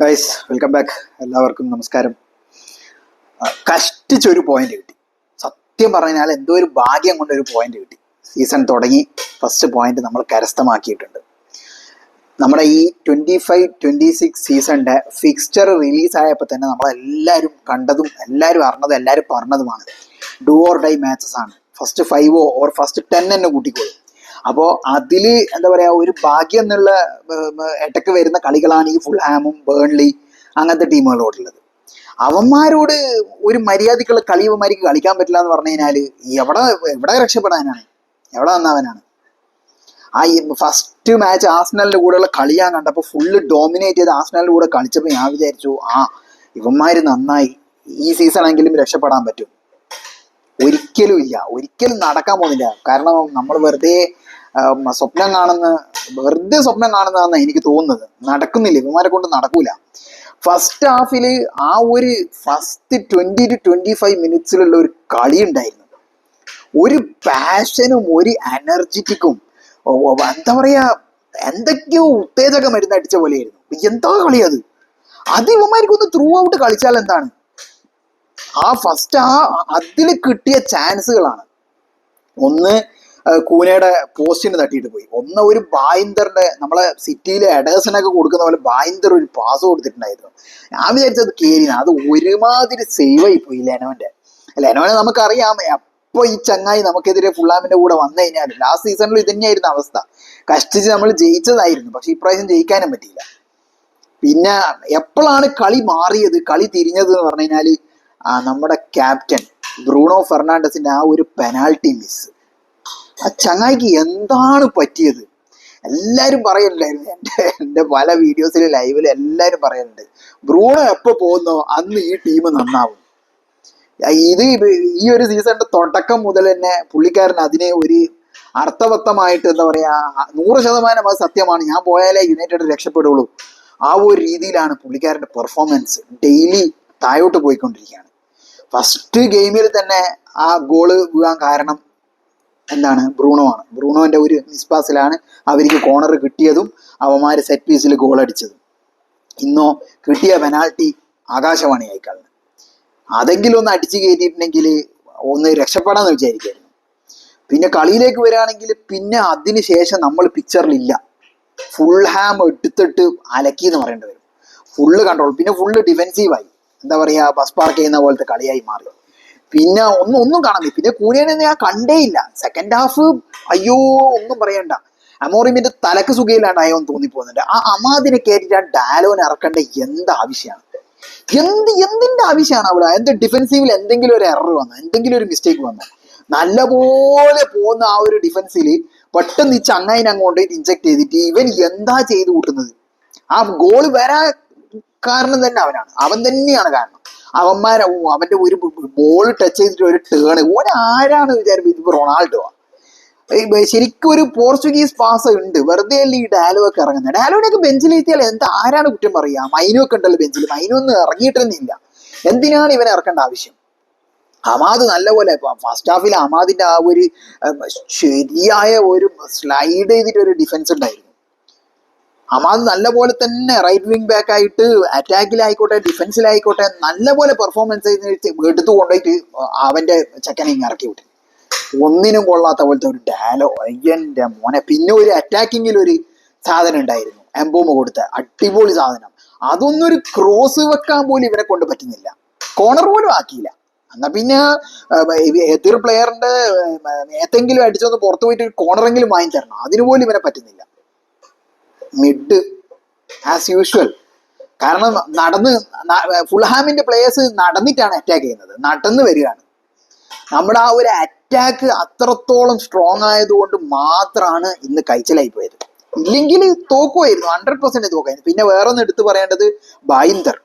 Guys welcome back എല്ലാവർക്കും നമസ്കാരം. കഷ്ടിച്ചൊരു point കിട്ടി. സത്യം പറഞ്ഞാൽ എന്തോ ഒരു ഭാഗ്യം കൊണ്ട് ഒരു പോയിന്റ് കിട്ടി. സീസൺ തുടങ്ങി. ഫസ്റ്റ് പോയിന്റ് നമ്മൾ കരസ്ഥമാക്കിയിട്ടുണ്ട്. നമ്മുടെ ഈ ട്വന്റി ഫൈവ് ട്വന്റി സിക്സ് സീസണിന്റെ ഫിക്സ്ചർ റിലീസ് ആയപ്പോൾ തന്നെ നമ്മളെല്ലാവരും കണ്ടതും എല്ലാവരും അറിഞ്ഞതും എല്ലാവരും പറഞ്ഞതുമാണ്. ഡു ഓർ ഡൈ മാച്ചസ് ആണ്. ഫസ്റ്റ് ഫൈവോ ഓർ ഫസ്റ്റ് ടെൻ എന്നെ കൂട്ടിക്കോളും. അപ്പോൾ അതിൽ എന്താ പറയുക ഒരു ഭാഗ്യം എന്നുള്ള എട്ടക്ക് വരുന്ന കളികളാണ് ഈ ഫുൾ ഹാമും ബേൺലി അങ്ങനത്തെ ടീമുകളോടുള്ളത്. അവന്മാരോട് ഒരു മര്യാദക്കുള്ള കളി ഇവന്മാർക്ക് കളിക്കാൻ പറ്റില്ല എന്ന് പറഞ്ഞു കഴിഞ്ഞാൽ എവിടെ എവിടെ രക്ഷപ്പെടാനാണ്? എവിടെ വന്നവനാണ് ആ ഫസ്റ്റ് മാച്ച് ആസ്നലിന്റെ കൂടെയുള്ള കളി ഞാൻ കണ്ടപ്പോൾ ഫുള്ള് ഡോമിനേറ്റ് ചെയ്ത് ആസ്നലിന്റെ കൂടെ കളിച്ചപ്പോൾ ഞാൻ വിചാരിച്ചു ആ ഇവന്മാര് നന്നായി. ഈ സീസണെങ്കിലും രക്ഷപ്പെടാൻ പറ്റും. ഒരിക്കലും ഇല്ല. ഒരിക്കലും നടക്കാൻ പോകുന്നില്ല. കാരണം നമ്മൾ വെറുതെ സ്വപ്നം കാണുന്ന വെറുതെ സ്വപ്നം കാണുന്നതാണെന്ന് എനിക്ക് തോന്നുന്നത്. നടക്കുന്നില്ല. ഇവന്മാരെ കൊണ്ട് നടക്കൂല. ഫസ്റ്റ് ഹാഫിൽ ആ ഒരു first twenty two twenty five മിനിറ്റ്സിലുള്ള ഒരു കളി ഉണ്ടായിരുന്നു. ഒരു പാഷനും ഒരു എനർജറ്റിക്കും എന്താ പറയാ എന്തൊക്കെയോ ഉത്തേജക മരുന്നടിച്ച പോലെയായിരുന്നു. എന്താ കളി അത്? അത് ഇവന്മാർക്കൊന്ന് ത്രൂ ഔട്ട് കളിച്ചാൽ എന്താണ്? ആ ഫസ്റ്റ് ആ അതിൽ കിട്ടിയ ചാൻസുകളാണ് ഒന്ന് കൂനയുടെ പോസ്റ്റിന് തട്ടിയിട്ട് പോയി. ഒന്ന് ഒരു ബായിന്ദറിന്റെ നമ്മളെ സിറ്റിയിലെ എഡേഴ്സിനൊക്കെ കൊടുക്കുന്ന പോലെ ബായിന്ദർ ഒരു പാസ് കൊടുത്തിട്ടുണ്ടായിരുന്നു. ഞാൻ വിചാരിച്ചത് കേരി അത് ഒരുമാതിരി സേവ് ആയി പോയി ലെനോന്റെ. ലെനോനെ നമുക്കറിയാം എപ്പോ ഈ ചങ്ങായി നമുക്കെതിരെ ഫുള്ളാമിന്റെ കൂടെ വന്നു കഴിഞ്ഞാൽ ലാസ്റ്റ് സീസണിൽ ഇത് തന്നെയായിരുന്നു അവസ്ഥ. കഷ്ടിച്ച് നമ്മൾ ജയിച്ചതായിരുന്നു പക്ഷെ ഇപ്രാവശ്യം ജയിക്കാനും പറ്റിയില്ല. പിന്നെ എപ്പോഴാണ് കളി മാറിയത് കളി തിരിഞ്ഞത് എന്ന് പറഞ്ഞു കഴിഞ്ഞാൽ നമ്മുടെ ക്യാപ്റ്റൻ ബ്രൂണോ ഫെർണാണ്ടസിന്റെ ആ ഒരു പെനാൾട്ടി മിസ് ആ ചങ്ങായിക്ക് എന്താണ് പറ്റിയത്? എല്ലാവരും പറയുന്നുണ്ടായിരുന്നു എന്റെ എന്റെ പല വീഡിയോസിലും ലൈവിലും എല്ലാവരും പറയുന്നുണ്ട്. ബ്രൂണോ എപ്പോൾ പോകുന്നോ? അന്ന് ഈ ടീം നന്നാവും. ഇത് ഈ ഒരു സീസണിന്റെ തുടക്കം മുതൽ തന്നെ പുള്ളിക്കാരൻ അതിനെ ഒരു അർത്ഥവത്തമായിട്ട് എന്താ പറയാ നൂറ് ശതമാനം അത് സത്യമാണ്. ഞാൻ പോയാലേ യുണൈറ്റഡ് രക്ഷപ്പെടുള്ളൂ. ആ ഒരു രീതിയിലാണ് പുള്ളിക്കാരന്റെ പെർഫോമൻസ് ഡെയിലി താഴോട്ട് പോയിക്കൊണ്ടിരിക്കുകയാണ്. ഫസ്റ്റ് ഗെയിമിൽ തന്നെ ആ ഗോൾ വീഴാൻ കാരണം എന്താണ്? ബ്രൂണോ ആണ് ബ്രൂണോന്റെ ഒരു മിസ്പാസിലാണ് അവർക്ക് കോർണർ കിട്ടിയതും അവന്മാര് സെറ്റ് പീസിൽ ഗോൾ അടിച്ചതും. ഇന്നോ കിട്ടിയ പെനാൾട്ടി ആകാശവാണി ആയിക്കളഞ്ഞു അതെങ്കിലും ഒന്ന് അടിച്ചു കയറ്റിയിട്ടുണ്ടെങ്കിൽ ഒന്ന് രക്ഷപ്പെടാന്ന് വിചാരിക്കായിരുന്നു. പിന്നെ കളിയിലേക്ക് വരികയാണെങ്കിൽ പിന്നെ അതിന് ശേഷം നമ്മൾ പിക്ചറിലില്ല ഫുൾ ഹാം എടുത്തിട്ട് അലക്കി എന്ന് പറയേണ്ടി വരും. ഫുള്ള് കൺട്രോൾ പിന്നെ ഫുള്ള് ഡിഫെൻസീവായി എന്താ പറയാ? ബസ് പാർക്ക് ചെയ്യുന്ന പോലത്തെ കളിയായി മാറി. പിന്നെ ഒന്നും ഒന്നും കാണാൻ പിന്നെ കൂനിയനെ ഞാൻ കണ്ടേ ഇല്ല സെക്കൻഡ് ഹാഫ് അയ്യോ ഒന്നും പറയണ്ട. അമോറിമിന്റെ തലക്ക് സുഖയിലാണ്ടായോ എന്ന് തോന്നിപ്പോകുന്നുണ്ട്. ആ അമാദിനെ കയറ്റിട്ട് ആ ഡാലോനെ ഇറക്കേണ്ട എന്ത് ആവശ്യമാണ് എന്ത് എന്തിന്റെ ആവശ്യമാണ് അവിടെ? എന്ത് ഡിഫെൻസീവിൽ എന്തെങ്കിലും ഒരു എറർ വന്നു? എന്തെങ്കിലും ഒരു മിസ്റ്റേക്ക് വന്നു? നല്ലപോലെ പോകുന്ന ആ ഒരു ഡിഫൻസിൽ പെട്ടെന്ന് ഈ ചങ്ങായിനെ അങ്ങോട്ട് ഇഞ്ചക്ട് ചെയ്തിട്ട് ഇവൻ എന്താ ചെയ്തു കൂട്ടുന്നത്? ആ ഗോൾ വരാൻ കാരണം തന്നെ അവനാണ്. അവൻ തന്നെയാണ് കാരണം. അവന്മാരെ അവന്റെ ഒരു ബോൾ ടച്ച് ചെയ്തിട്ട് ഒരു ടേൺ ഒരാരാണ് വിചാരിക്കും ഇതിപ്പോ റൊണാൾഡോ ശരിക്കും ഒരു പോർച്ചുഗീസ് പാസ് ഉണ്ട്. വെറുതെ അല്ലേ ഈ ഡാലോ ഒക്കെ ഇറങ്ങുന്നത് ഡാലോനെയൊക്കെ ബെഞ്ചിൽ എത്തിയാൽ എന്താ ആരാണ് കുറ്റം പറയുക? മൈനു ഒക്കെ ഉണ്ടല്ലോ ബെഞ്ചിൽ മൈനു ഒന്നും ഇറങ്ങിയിട്ട് എന്തിനാണ് ഇവനെ ഇറക്കേണ്ട ആവശ്യം? അമാദ് നല്ലപോലെ ഫസ്റ്റ് ഹാഫിൽ അമാദിന്റെ ആ ഒരു ശരിയായ ഒരു സ്ലൈഡ് ചെയ്തിട്ട് ഒരു ഡിഫൻസ് ഉണ്ടായിരുന്നു. അമാദ് നല്ലപോലെ തന്നെ റൈറ്റ് വിങ് ബാക്ക് ആയിട്ട് അറ്റാക്കിലായിക്കോട്ടെ ഡിഫൻസിലായിക്കോട്ടെ നല്ലപോലെ പെർഫോമൻസ് എടുത്തു കൊണ്ടുപോയിട്ട് അവന്റെ ചെക്കനെ ഇങ്ങനെ ഇറക്കി വിട്ടു. ഒന്നിനും കൊള്ളാത്ത പോലത്തെ ഒരു ഡാലോ അയ്യന്റെ മോനെ. പിന്നെ ഒരു അറ്റാക്കിങ്ങിൽ ഒരു സാധനം ഉണ്ടായിരുന്നു. എംബോമ കൊടുത്ത. അടിപൊളി സാധനം. അതൊന്നും ഒരു ക്രോസ് വെക്കാൻ പോലും ഇവരെ കൊണ്ട് പറ്റുന്നില്ല. കോണർ പോലും ആക്കിയില്ല. എന്നാ പിന്നെ എതിർ പ്ലെയറിന്റെ ഏതെങ്കിലും അടിച്ചൊന്ന് പുറത്തു പോയിട്ട് കോണറെങ്കിലും വാങ്ങി തരണം അതിനു പോലും ഇവനെ പറ്റുന്നില്ല. മിഡ് ആസ് യൂഷ്വൽ കാരണം നടന്ന് ഫുൾഹാമിന്റെ പ്ലേയേഴ്സ് നടന്നിട്ടാണ് അറ്റാക്ക് ചെയ്യുന്നത്. നടന്ന് വരികയാണ്. നമ്മുടെ ആ ഒരു അറ്റാക്ക് അത്രത്തോളം സ്ട്രോങ് ആയതുകൊണ്ട് മാത്രമാണ് ഇന്ന് കൈച്ചലായി പോയത്. ഇല്ലെങ്കിൽ തോക്കുമായിരുന്നു ഹൺഡ്രഡ് പെർസെന്റ് തോക്കായിരുന്നു പിന്നെ വേറെ ഒന്ന് എടുത്തു പറയേണ്ടത് ബായിന്ദർ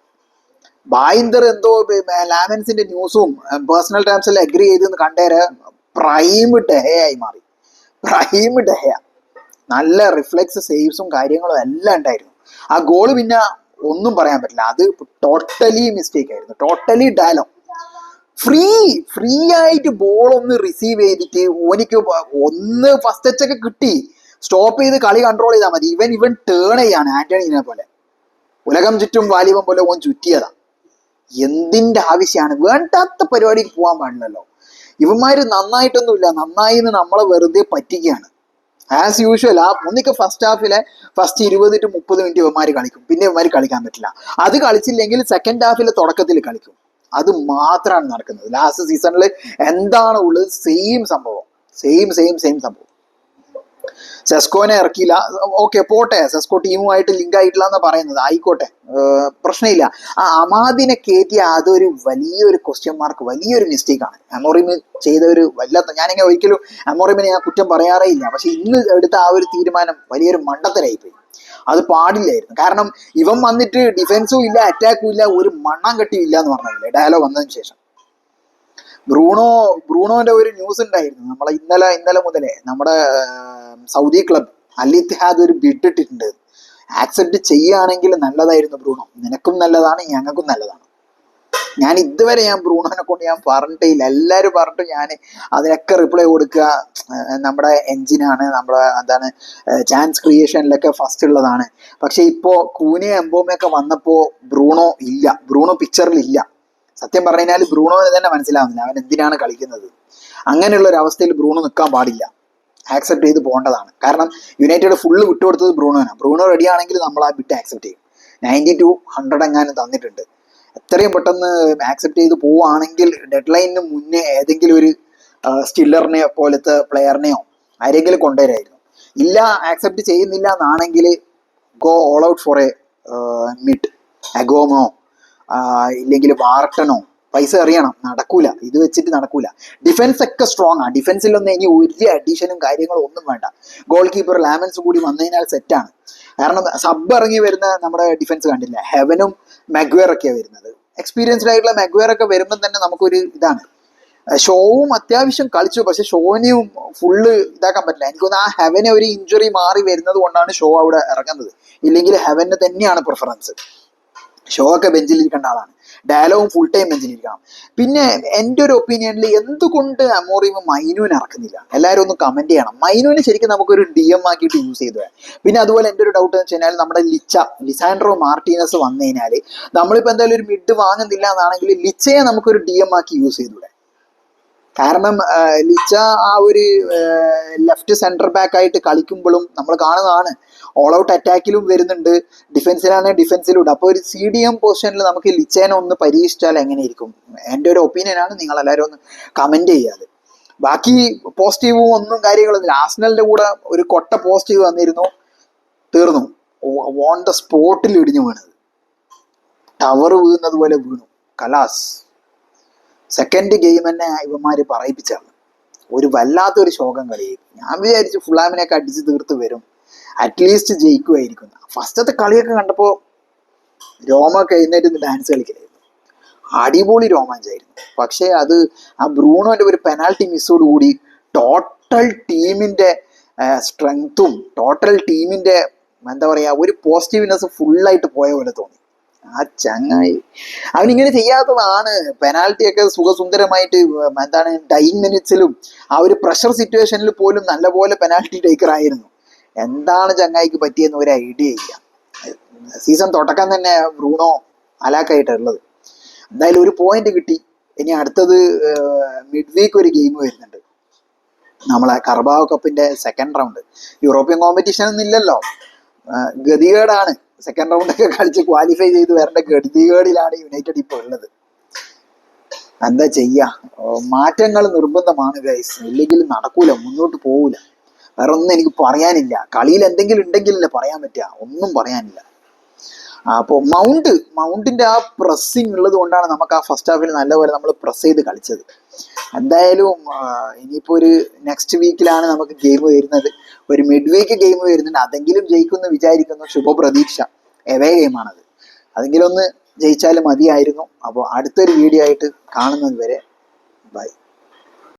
ബായിന്ദർ എന്തോ ലാമൻസിന്റെ ന്യൂസും പേഴ്സണൽ ടൈംസിൽ അഗ്രി ചെയ്തെന്ന് കണ്ടേര് പ്രൈം ഡെഹയായി മാറി. പ്രൈം ഡെഹയ നല്ല റിഫ്ലെക്സ് സേവ്സും കാര്യങ്ങളും എല്ലാം ഉണ്ടായിരുന്നു. ആ ഗോൾ പിന്നെ ഒന്നും പറയാൻ പറ്റില്ല. അത് ടോട്ടലി മിസ്റ്റേക്ക് ആയിരുന്നു. ടോട്ടലി ഡയലോ ഫ്രീ ഫ്രീ ആയിട്ട് ബോൾ ഒന്ന് റിസീവ് ചെയ്തിട്ട് ഓനിക്ക് ഒന്ന് ഫസ്റ്റ് ടച്ച് ഒക്കെ കിട്ടി. സ്റ്റോപ്പ് ചെയ്ത് കളി കൺട്രോൾ ചെയ്താൽ മതി. ഇവൻ ഇവൻ ടേൺ ചെയ്യാണ് ആന്റണീനെ പോലെ. ഉലകം ചുറ്റും വാലിബം പോലെ ഓൻ ചുറ്റിയതാ. എന്തിന്റെ ആവശ്യമാണ് വേണ്ടാത്ത പരിപാടിക്ക് പോകാൻ പാടില്ലല്ലോ. ഇവന്മാര് നന്നായിട്ടൊന്നുമില്ല. നന്നായി നമ്മളെ വെറുതെ പറ്റിക്കുകയാണ്. ആസ് യൂഷ്വൽ ആ ഒന്നിക്ക് ഫസ്റ്റ് ഹാഫിലെ ഫസ്റ്റ് ഇരുപത് ടു മുപ്പത് മിനിറ്റ് ഇവന്മാർ കളിക്കും. പിന്നെ ഇവന്മാർ കളിക്കാൻ പറ്റില്ല. അത് കളിച്ചില്ലെങ്കിൽ സെക്കൻഡ് ഹാഫിലെ തുടക്കത്തിൽ കളിക്കും. അത് മാത്രമാണ് നടക്കുന്നത്. ലാസ്റ്റ് സീസണിൽ എന്താണ് ഉള്ളത്? സെയിം സംഭവം. സെയിം സെയിം സെയിം സംഭവം. സെസ്കോനെ ഇറക്കിയില്ല. ഓക്കെ പോട്ടെ. സെസ്കോ ടീമുമായിട്ട് ലിങ്ക് ആയിട്ടില്ല എന്ന് പറയുന്നത്. ആയിക്കോട്ടെ. പ്രശ്നമില്ല. ആ അമാദിനെ കയറ്റിയ അതൊരു വലിയൊരു ക്വസ്റ്റ്യൻ മാർക്ക് വലിയൊരു മിസ്റ്റേക്കാണ് അമോറിമ് ചെയ്ത ഒരു വല്ലാത്ത ഞാനിങ്ങനെ ഒരിക്കലും അമോറിമിനെ ഞാൻ കുറ്റം പറയാറേ ഇല്ല. പക്ഷെ ഇന്ന് എടുത്ത ആ ഒരു തീരുമാനം വലിയൊരു മണ്ടത്തരായിപ്പോയി. അത് പാടില്ലായിരുന്നു. കാരണം ഇവൻ വന്നിട്ട് ഡിഫൻസും ഇല്ല അറ്റാക്കും ഇല്ല ഒരു മണ്ണം കെട്ടിയും ഇല്ല എന്ന് പറഞ്ഞില്ലേ ഡയലോഗ് വന്നതിന് ശേഷം. ബ്രൂണോ ബ്രൂണോന്റെ ഒരു ന്യൂസ് ഉണ്ടായിരുന്നു. നമ്മളെ ഇന്നലെ ഇന്നലെ മുതലേ നമ്മുടെ സൗദി ക്ലബ് അൽ ഇത്തിഹാദ് ഒരു ബിഡ് ഇട്ടിട്ടുണ്ട്. ആക്സെപ്റ്റ് ചെയ്യുകയാണെങ്കിൽ നല്ലതായിരുന്നു ബ്രൂണോ. നിനക്കും നല്ലതാണ് ഞങ്ങൾക്കും നല്ലതാണ്. ഞാൻ ഇതുവരെ ഞാൻ ബ്രൂണോനെ കൊണ്ട് ഞാൻ പറഞ്ഞിട്ടേ ഇല്ല എല്ലാവരും പറഞ്ഞിട്ട് ഞാൻ അതിനൊക്കെ റിപ്ലൈ കൊടുക്കുക. നമ്മുടെ എൻജിനാണ് നമ്മുടെ എന്താണ് ചാൻസ് ക്രിയേഷനിലൊക്കെ ഫസ്റ്റ് ഉള്ളതാണ്. പക്ഷെ ഇപ്പോ കൂനെ എംബോമയൊക്കെ വന്നപ്പോൾ ബ്രൂണോ ഇല്ല. ബ്രൂണോ പിക്ചറിൽ ഇല്ല. സത്യം കഴിഞ്ഞാൽ ബ്രൂണോന് തന്നെ മനസ്സിലാവുന്നില്ല. അവൻ എന്തിനാണ് കളിക്കുന്നത്? അങ്ങനെയുള്ള ഒരു അവസ്ഥയിൽ ബ്രൂണോ നിൽക്കാൻ പാടില്ല. ആക്സെപ്റ്റ് ചെയ്ത് പോകേണ്ടതാണ്. കാരണം യുണൈറ്റഡ് ഫുള്ള് വിട്ടുകൊടുത്തത് ബ്രൂണോനാണ്. ബ്രൂണോ റെഡി ആണെങ്കിൽ നമ്മൾ ആ ബിറ്റ് ആക്സെപ്റ്റ് ചെയ്യും. നയന്റി ടു ഹൺഡ്രഡ് എങ്ങാനും തന്നിട്ടുണ്ട്. എത്രയും പെട്ടെന്ന് ആക്സെപ്റ്റ് ചെയ്ത് പോവുകയാണെങ്കിൽ ഡെഡ് ലൈനിന് മുന്നേ ഏതെങ്കിലും ഒരു സ്റ്റില്ലറിനെയോ പോലത്തെ പ്ലെയറിനെയോ ആരെങ്കിലും കൊണ്ടുവരായിരുന്നു. ഇല്ല ആക്സെപ്റ്റ് ചെയ്യുന്നില്ല എന്നാണെങ്കിൽ go all out for a mid അഗോമോ ഇല്ലെങ്കിൽ വാർട്ടനോ പൈസ അറിയണം. നടക്കൂല. ഇത് വെച്ചിട്ട് നടക്കൂല. ഡിഫൻസ് ഒക്കെ സ്ട്രോങ് ആണ് ഡിഫൻസിലൊന്നും ഇനി ഒരു അഡീഷനും കാര്യങ്ങളും ഒന്നും വേണ്ട. ഗോൾ കീപ്പർ ലാമൻസ് കൂടി വന്നതിനാൽ സെറ്റാണ് കാരണം സബ് ഇറങ്ങി വരുന്ന നമ്മുടെ ഡിഫൻസ് കണ്ടില്ല? ഹെവനും മെഗ്വേർ ഒക്കെയാണ് വരുന്നത്. എക്സ്പീരിയൻസ്ഡ് ആയിട്ടുള്ള മെഗ്വേർ ഒക്കെ വരുമ്പോൾ തന്നെ നമുക്കൊരു ഇതാണ്. ഷോവും അത്യാവശ്യം കളിച്ചു. പക്ഷെ ഷോനെയും ഫുള്ള് ഇതാക്കാൻ പറ്റില്ല. എനിക്ക് തോന്നുന്നു ആ ഹെവനെ ഒരു ഇഞ്ചുറി മാറി വരുന്നത് കൊണ്ടാണ് ഷോ അവിടെ ഇറങ്ങുന്നത്. ഇല്ലെങ്കിൽ ഹെവന് തന്നെയാണ് പ്രിഫറൻസ് ഷോ ഒക്കെ ബെഞ്ചിലിരിക്കേണ്ട ആളാണ്. ഡയലോഗും ഫുൾ ടൈം ബെഞ്ചിലിരിക്കണം. പിന്നെ എന്റെ ഒരു ഒപ്പീനിയനിൽ എന്തുകൊണ്ട് അമോറിയും മൈനുവിനെ ഇറക്കുന്നില്ല? എല്ലാവരും ഒന്ന് കമന്റ് ചെയ്യണം. മൈനുവിനെ ശരിക്കും നമുക്കൊരു ഡി എം ആക്കിയിട്ട് യൂസ് ചെയ്തു പിന്നെ അതുപോലെ എന്റെ ഒരു ഡൗട്ട് എന്ന് വെച്ച് കഴിഞ്ഞാൽ നമ്മുടെ ലിച്ച ലിസാൻഡ്രോ മാർട്ടീനസ് വന്നു കഴിഞ്ഞാൽ നമ്മളിപ്പോൾ എന്തായാലും ഒരു മിഡ് വാങ്ങുന്നില്ല എന്നാണെങ്കിൽ ലിച്ചയെ നമുക്കൊരു ഡി എം ആക്കി യൂസ് ചെയ്തൂടെ? കാരണം ലിച്ച ആ ഒരു ലെഫ്റ്റ് സെന്റർ ബാക്ക് ആയിട്ട് കളിക്കുമ്പോഴും നമ്മൾ കാണുന്നതാണ്. ഓൾ ഔട്ട് അറ്റാക്കിലും വരുന്നുണ്ട്. ഡിഫൻസിലാണെങ്കിൽ ഡിഫൻസിലൂടെ അപ്പോൾ ഒരു സി ഡി എം പൊസിഷനിൽ നമുക്ക് ലിച്ചേനെ ഒന്ന് പരീക്ഷിച്ചാൽ എങ്ങനെയിരിക്കും? എന്റെ ഒരു ഒപ്പീനിയനാണ് നിങ്ങൾ എല്ലാവരും ഒന്ന് കമന്റ് ചെയ്യാതെ ബാക്കി പോസിറ്റീവും ഒന്നും കാര്യങ്ങളൊന്നുമില്ല ആസ്നലിന്റെ കൂടെ ഒരു കൊട്ട പോസിറ്റീവ് വന്നിരുന്നു. തീർന്നു. ഓൺ ദ സ്പോട്ടിൽ ഇടിഞ്ഞു വീണത്. ടവർ വീഴുന്നത് പോലെ വീണു. കലാസ്. സെക്കൻഡ് ഗെയിം തന്നെ ഇവന്മാർ പറയിപ്പിച്ചാണ് ഒരു വല്ലാത്തൊരു ശോകം കളി ഞാൻ വിചാരിച്ചു ഫുള്ളാമിനെയൊക്കെ അടിച്ച് തീർത്ത് വരും. അറ്റ്ലീസ്റ്റ് ജയിക്കുമായിരിക്കും. ഫസ്റ്റത്തെ കളിയൊക്കെ കണ്ടപ്പോൾ രോമൊക്കെ എഴുന്നേറ്റ് ഡാൻസ് കളിക്കലായിരുന്നു. അടിപൊളി രോമാഞ്ചായിരുന്നു. പക്ഷേ അത് ആ ബ്രൂണോന്റെ ഒരു പെനാൽറ്റി മിസ്സോട് കൂടി ടോട്ടൽ ടീമിന്റെ സ്ട്രെങ്ത്തും ടോട്ടൽ ടീമിന്റെ എന്താ പറയുക ഒരു പോസിറ്റീവ്നെസ് ഫുള്ളായിട്ട് പോയ പോലെ തോന്നി. ആ ചങ്ങായി. അവനിങ്ങനെ ചെയ്യാത്തതാണ്. പെനാൽറ്റി ഒക്കെ സുഖസുന്ദരമായിട്ട് എന്താണ് ടൈം മിനിറ്റ്സിലും ആ ഒരു പ്രഷർ സിറ്റുവേഷനിൽ പോലും നല്ലപോലെ പെനാൽറ്റി ടേക്കർ ആയിരുന്നു. എന്താണ് ചങ്ങായിക്ക് പറ്റിയെന്ന് ഒരു ഐഡിയ ഇല്ല. സീസൺ തുടക്കം തന്നെ ബ്രൂണോ അലാക്കായിട്ടുള്ളത് എന്തായാലും ഒരു പോയിന്റ് കിട്ടി. ഇനി അടുത്തത് മിഡ് വീക്ക് ഒരു ഗെയിം വരുന്നുണ്ട്. നമ്മളെ കർബാവ കപ്പിന്റെ സെക്കൻഡ് റൗണ്ട് യൂറോപ്യൻ കോമ്പറ്റീഷൻ ഒന്നും ഇല്ലല്ലോ. ഗതികേടാണ്. സെക്കൻഡ് റൗണ്ട് ഒക്കെ കളിച്ച് ക്വാളിഫൈ ചെയ്ത് വരേണ്ട ഗതികേടിലാണ് യുണൈറ്റഡ് ഇപ്പോൾ ഉള്ളത്. എന്താ ചെയ്യാ? മാറ്റങ്ങൾ നിർബന്ധമാണ് ഗൈസ് ഇല്ലെങ്കിൽ നടക്കൂല മുന്നോട്ട് പോകൂല വേറെ ഒന്നും എനിക്ക് പറയാനില്ല. കളിയിൽ എന്തെങ്കിലും ഉണ്ടെങ്കിലല്ലേ പറയാൻ പറ്റുക. ഒന്നും പറയാനില്ല. അപ്പോൾ മൗണ്ട് മൗണ്ടിന്റെ ആ പ്രസ്സിങ് ഉള്ളത് കൊണ്ടാണ് നമുക്ക് ആ ഫസ്റ്റ് ഹാഫിൽ നല്ലപോലെ നമ്മൾ പ്രസ് ചെയ്ത് കളിച്ചത്. എന്തായാലും ഇനിയിപ്പോൾ ഇനിയിപ്പോ ഒരു നെക്സ്റ്റ് വീക്കിലാണ് നമുക്ക് ഗെയിം വരുന്നത്. ഒരു മിഡ് വീക്ക് ഗെയിം വരുന്നുണ്ട്. അതെങ്കിലും ജയിക്കുമെന്ന് വിചാരിക്കുന്നു. ശുഭപ്രതീക്ഷ. എവേ ഗെയിമാണത് അതെങ്കിലും ഒന്ന് ജയിച്ചാൽ മതിയായിരുന്നു. അപ്പോൾ അടുത്തൊരു വീഡിയോ ആയിട്ട് കാണുന്നത് വരെ ബൈ